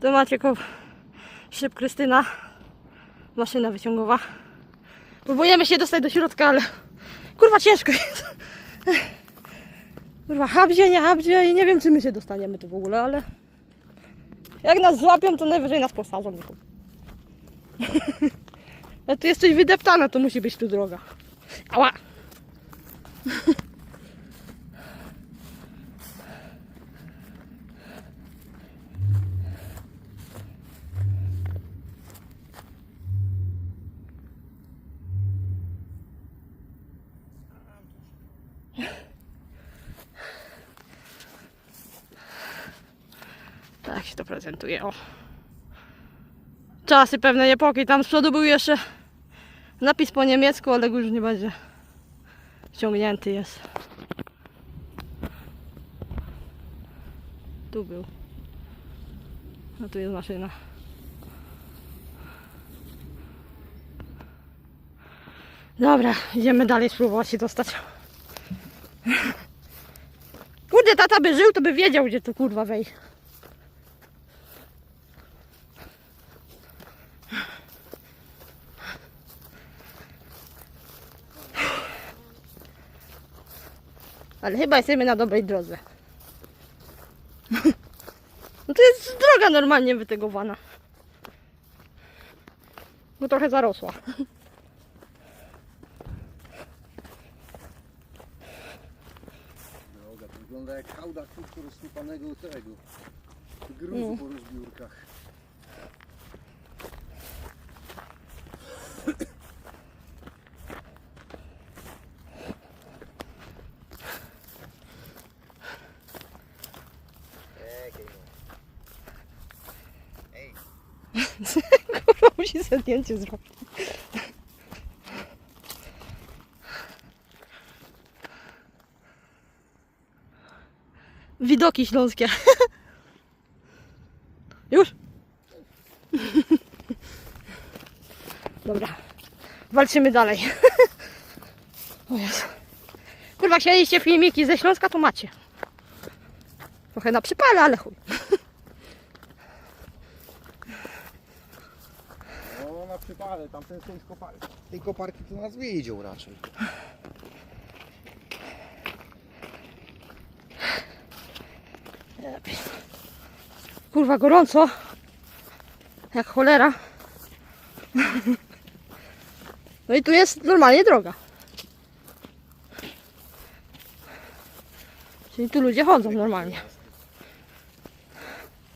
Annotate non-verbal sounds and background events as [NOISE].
To Maciekow, szyb Krystyna, maszyna wyciągowa. Próbujemy się dostać do środka, ale kurwa ciężko jest. Kurwa, habzie, nie habzie i nie wiem, czy my się dostaniemy tu w ogóle, ale jak nas złapią, to najwyżej nas posadzą. nie [LAUGHS] chuj. Ale tu jest coś wydeptane, to musi być tu droga. Ała! [LAUGHS] Tak się to prezentuje, o. Czasy pewnej epoki. Tam z przodu był jeszcze napis po niemiecku, ale już nie będzie ściągnięty jest. Tu był. No tu jest maszyna. Dobra, idziemy dalej spróbować się dostać. Kurde, tata by żył, to by wiedział, gdzie tu kurwa wejść. Ale chyba jesteśmy na dobrej drodze. [LAUGHS] No to jest droga normalnie wytegowana. Bo trochę zarosła. Droga, to wygląda jak hałda krótko rozsypanego tego gruzu Mm. po rozbiórkach. Ej, Kurwa, musi zdjęcie zrobić. Widoki śląskie. [LAUGHS] Już? [LAUGHS] Dobra. Walczymy dalej. [LAUGHS] O Jezu. Kurwa, filmiki ze Śląska, to macie. Trochę na przypale, ale chuj. Przypale, tamten są z koparki. Tej koparki to nas widział raczej. Kurwa, gorąco. Jak cholera. No i tu jest normalnie droga. Czyli tu ludzie chodzą normalnie.